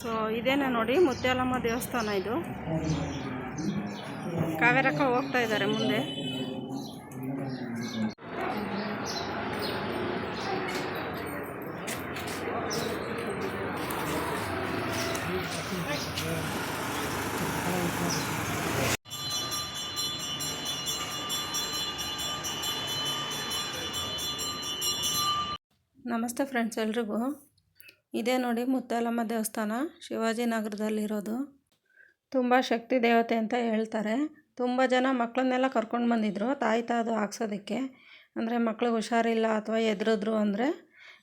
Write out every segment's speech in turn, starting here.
So ಇದೇನ ನೋಡಿ ಮುತ್ಯಾಲಮ್ಮ ದೇವಸ್ಥಾನ ಇದು. ಕಾವೇರಕ್ಕ ಹೋಗ್ತಾ ಇದ್ದಾರೆ ಮುಂದೆ. ನಮಸ್ತೆ ಫ್ರೆಂಡ್ಸ್ ಎಲ್ರಿಗೂ. ಇದೇ ನೋಡಿ ಮುತ್ತಾಲಮ್ಮ ದೇವಸ್ಥಾನ ಶಿವಾಜಿನಗರದಲ್ಲಿರೋದು ತುಂಬ ಶಕ್ತಿ ದೇವತೆ ಅಂತ ಹೇಳ್ತಾರೆ. ತುಂಬ ಜನ ಮಕ್ಕಳನ್ನೆಲ್ಲ ಕರ್ಕೊಂಡು ಬಂದಿದ್ದರು ತಾಯಿ ತಾದು ಹಾಕ್ಸೋದಕ್ಕೆ. ಅಂದರೆ ಮಕ್ಳಿಗೆ ಹುಷಾರಿಲ್ಲ ಅಥವಾ ಎದ್ರಿದ್ರು ಅಂದರೆ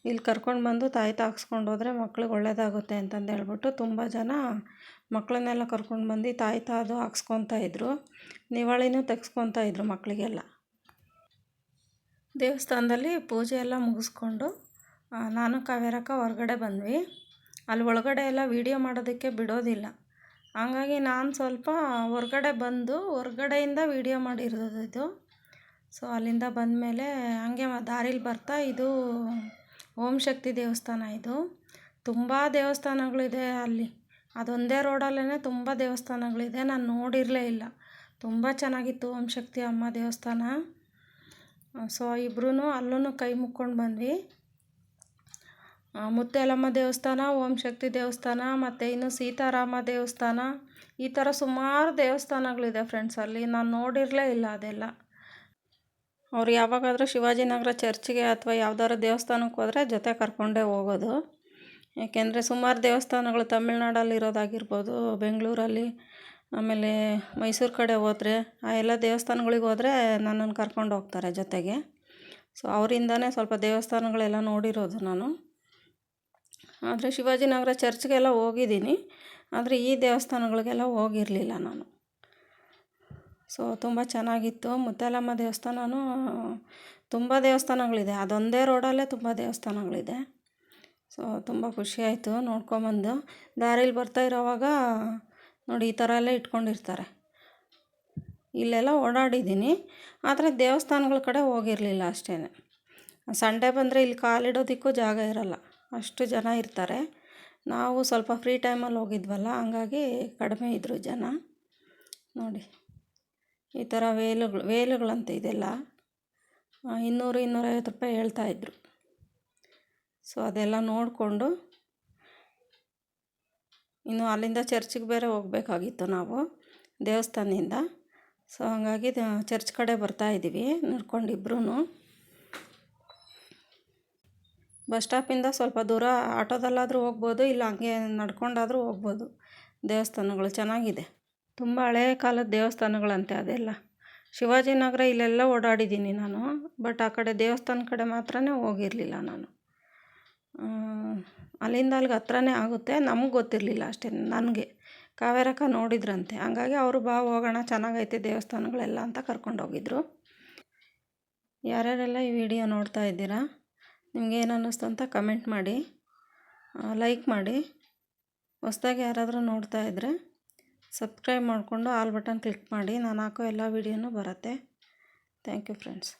ಇಲ್ಲಿ ಕರ್ಕೊಂಡು ಬಂದು ತಾಯಿ ಹಾಕ್ಸ್ಕೊಂಡು ಹೋದರೆ ಮಕ್ಳಿಗೆ ಒಳ್ಳೇದಾಗುತ್ತೆ ಅಂತಂದು ಹೇಳ್ಬಿಟ್ಟು ತುಂಬ ಜನ ಮಕ್ಕಳನ್ನೆಲ್ಲ ಕರ್ಕೊಂಡು ಬಂದು ತಾಯಿ ತಾದು ಹಾಕ್ಸ್ಕೊತಾ ಇದ್ರು. ನಿವಾಳಿನೂ ತೆಗ್ಸ್ಕೊತಾ ಇದ್ರು ಮಕ್ಕಳಿಗೆಲ್ಲ ದೇವಸ್ಥಾನದಲ್ಲಿ ಪೂಜೆ ಎಲ್ಲ ಮುಗಿಸ್ಕೊಂಡು ನಾನು ಕಾವೇರಕ್ಕ ಹೊರಗಡೆ ಬಂದ್ವಿ. ಅಲ್ಲಿ ಒಳಗಡೆ ಎಲ್ಲ ವೀಡಿಯೋ ಮಾಡೋದಕ್ಕೆ ಬಿಡೋದಿಲ್ಲ. ಹಂಗಾಗಿ ನಾನು ಸ್ವಲ್ಪ ಹೊರ್ಗಡೆ ಬಂದು ಹೊರ್ಗಡೆಯಿಂದ ವೀಡಿಯೋ ಮಾಡಿರೋದು ಇದು. ಸೊ ಅಲ್ಲಿಂದ ಬಂದಮೇಲೆ ಹಂಗೆ ದಾರಿಲಿ ಬರ್ತಾ ಇದು ಓಂ ಶಕ್ತಿ ದೇವಸ್ಥಾನ ಇದು. ತುಂಬ ದೇವಸ್ಥಾನಗಳಿದೆ ಅಲ್ಲಿ. ಅದೊಂದೇ ರೋಡಲ್ಲೇ ತುಂಬ ದೇವಸ್ಥಾನಗಳಿದೆ. ನಾನು ನೋಡಿರಲೇ ಇಲ್ಲ. ತುಂಬ ಚೆನ್ನಾಗಿತ್ತು ಓಂ ಶಕ್ತಿ ಅಮ್ಮ ದೇವಸ್ಥಾನ. ಸೊ ಇಬ್ಬರೂ ಅಲ್ಲೂ ಕೈ ಮುಕ್ಕೊಂಡು ಬಂದ್ವಿ. ಆ, ಮುತ್ಯಾಲಮ್ಮ ದೇವಸ್ಥಾನ ಓಂ ಶಕ್ತಿ ದೇವಸ್ಥಾನ ಮತ್ತು ಇನ್ನು ಸೀತಾರಾಮ ದೇವಸ್ಥಾನ. ಈ ಥರ ಸುಮಾರು ದೇವಸ್ಥಾನಗಳಿದೆ ಫ್ರೆಂಡ್ಸ್ ಅಲ್ಲಿ ನಾನು ನೋಡಿರಲೇ ಇಲ್ಲ ಅದೆಲ್ಲ. ಅವ್ರು ಯಾವಾಗಾದರೂ ಶಿವಾಜಿನಗರ ಚರ್ಚ್ಗೆ ಅಥವಾ ಯಾವ್ದಾದ್ರು ದೇವಸ್ಥಾನಕ್ಕೆ ಹೋದರೆ ಜೊತೆ ಕರ್ಕೊಂಡೇ ಹೋಗೋದು. ಏಕೆಂದರೆ ಸುಮಾರು ದೇವಸ್ಥಾನಗಳು ತಮಿಳ್ನಾಡಲ್ಲಿ ಇರೋದಾಗಿರ್ಬೋದು ಬೆಂಗಳೂರಲ್ಲಿ ಆಮೇಲೆ ಮೈಸೂರು ಕಡೆ ಹೋದರೆ ಆ ಎಲ್ಲ ದೇವಸ್ಥಾನಗಳಿಗೆ ಹೋದರೆ ನನ್ನನ್ನು ಕರ್ಕೊಂಡು ಹೋಗ್ತಾರೆ ಜೊತೆಗೆ. ಸೊ ಅವರಿಂದನೇ ಸ್ವಲ್ಪ ದೇವಸ್ಥಾನಗಳೆಲ್ಲ ನೋಡಿರೋದು ನಾನು. ಆದರೆ ಶಿವಾಜಿನಗರ ಚರ್ಚ್ಗೆಲ್ಲ ಹೋಗಿದ್ದೀನಿ, ಆದರೆ ಈ ದೇವಸ್ಥಾನಗಳಿಗೆಲ್ಲ ಹೋಗಿರಲಿಲ್ಲ ನಾನು. ಸೊ ತುಂಬ ಚೆನ್ನಾಗಿತ್ತು. ಮುತ್ತಾಲಮ್ಮ ದೇವಸ್ಥಾನವೂ ತುಂಬ ದೇವಸ್ಥಾನಗಳಿದೆ. ಅದೊಂದೇ ರೋಡಲ್ಲೇ ತುಂಬ ದೇವಸ್ಥಾನಗಳಿದೆ. ಸೊ ತುಂಬ ಖುಷಿಯಾಯಿತು ನೋಡ್ಕೊಂಬಂದು. ದಾರೀಲಿ ಬರ್ತಾ ಇರೋವಾಗ ನೋಡಿ, ಈ ಥರ ಎಲ್ಲ ಇಟ್ಕೊಂಡಿರ್ತಾರೆ. ಇಲ್ಲೆಲ್ಲ ಓಡಾಡಿದ್ದೀನಿ. ಆದರೆ ದೇವಸ್ಥಾನಗಳ ಕಡೆ ಹೋಗಿರಲಿಲ್ಲ ಅಷ್ಟೇ ಸಂಡೇ ಬಂದರೆ ಇಲ್ಲಿ ಕಾಲಿಡೋದಕ್ಕೂ ಜಾಗ ಇರಲ್ಲ. ಅಷ್ಟು ಜನ ಇರ್ತಾರೆ. ನಾವು ಸ್ವಲ್ಪ ಫ್ರೀ ಟೈಮಲ್ಲಿ ಹೋಗಿದ್ವಲ್ಲ, ಹಂಗಾಗಿ ಕಡಿಮೆ ಇದ್ದರು ಜನ. ನೋಡಿ, ಈ ಥರ ವೇಲುಗಳು, ವೇಲುಗಳಂತೆ ಇದೆಲ್ಲ. ಇನ್ನೂರು, ಇನ್ನೂರೈವತ್ತು ರೂಪಾಯಿ ಹೇಳ್ತಾಯಿದ್ರು ಸೊ ಅದೆಲ್ಲ ನೋಡಿಕೊಂಡು ಇನ್ನು ಅಲ್ಲಿಂದ ಚರ್ಚಿಗೆ ಬೇರೆ ಹೋಗಬೇಕಾಗಿತ್ತು ನಾವು, ದೇವಸ್ಥಾನದಿಂದ. ಸೊ ಹಂಗಾಗಿ ಚರ್ಚ್ ಕಡೆ ಬರ್ತಾ ಇದ್ದೀವಿ ನಡ್ಕೊಂಡು ಇಬ್ಬರೂ ಬಸ್ ಸ್ಟಾಪಿಂದ ಸ್ವಲ್ಪ ದೂರ ಆಟೋದಲ್ಲಾದರೂ ಹೋಗ್ಬೋದು, ಇಲ್ಲ ಹಂಗೆ ನಡ್ಕೊಂಡಾದರೂ ಹೋಗ್ಬೋದು. ದೇವಸ್ಥಾನಗಳು ಚೆನ್ನಾಗಿದೆ. ತುಂಬ ಹಳೆಯ ಕಾಲದ ದೇವಸ್ಥಾನಗಳಂತೆ ಅದೆಲ್ಲ. ಶಿವಾಜಿನಗರ ಇಲ್ಲೆಲ್ಲ ಓಡಾಡಿದ್ದೀನಿ ನಾನು, ಬಟ್ ಆ ಕಡೆ ದೇವಸ್ಥಾನ ಕಡೆ ಮಾತ್ರ ಹೋಗಿರಲಿಲ್ಲ ನಾನು. ಅಲ್ಲಿಂದ ಅಲ್ಲಿಗೆ ಹತ್ರನೇ ಆಗುತ್ತೆ, ನಮಗೆ ಗೊತ್ತಿರಲಿಲ್ಲ ಅಷ್ಟೇ, ನನಗೆ. ಕಾವೇರಕ್ಕ ನೋಡಿದ್ರಂತೆ, ಹಂಗಾಗಿ ಅವರು ಬಾ ಹೋಗೋಣ, ಚೆನ್ನಾಗೈತೆ ದೇವಸ್ಥಾನಗಳೆಲ್ಲ ಅಂತ ಕರ್ಕೊಂಡು ಹೋಗಿದ್ರು ಯಾರ್ಯಾರೆಲ್ಲ ಈ ವಿಡಿಯೋ ನೋಡ್ತಾ ಇದ್ದೀರಾ? ನಿಮ್ಗೆ ಏನು ಅನ್ನಿಸ್ತು ಅಂತ ಕಮೆಂಟ್ ಮಾಡಿ ಲೈಕ್ ಮಾಡಿ. ಹೊಸ್ದಾಗಿ ಯಾರಾದರೂ ನೋಡ್ತಾ ಇದ್ದರೆ ಸಬ್ಸ್ಕ್ರೈಬ್ ಮಾಡಿಕೊಂಡು ಆಲ್ ಬಟನ್ ಕ್ಲಿಕ್ ಮಾಡಿ. ನಾನು ಹಾಕೋ ಎಲ್ಲ ವೀಡಿಯೋನೂ ಬರುತ್ತೆ. Thank you friends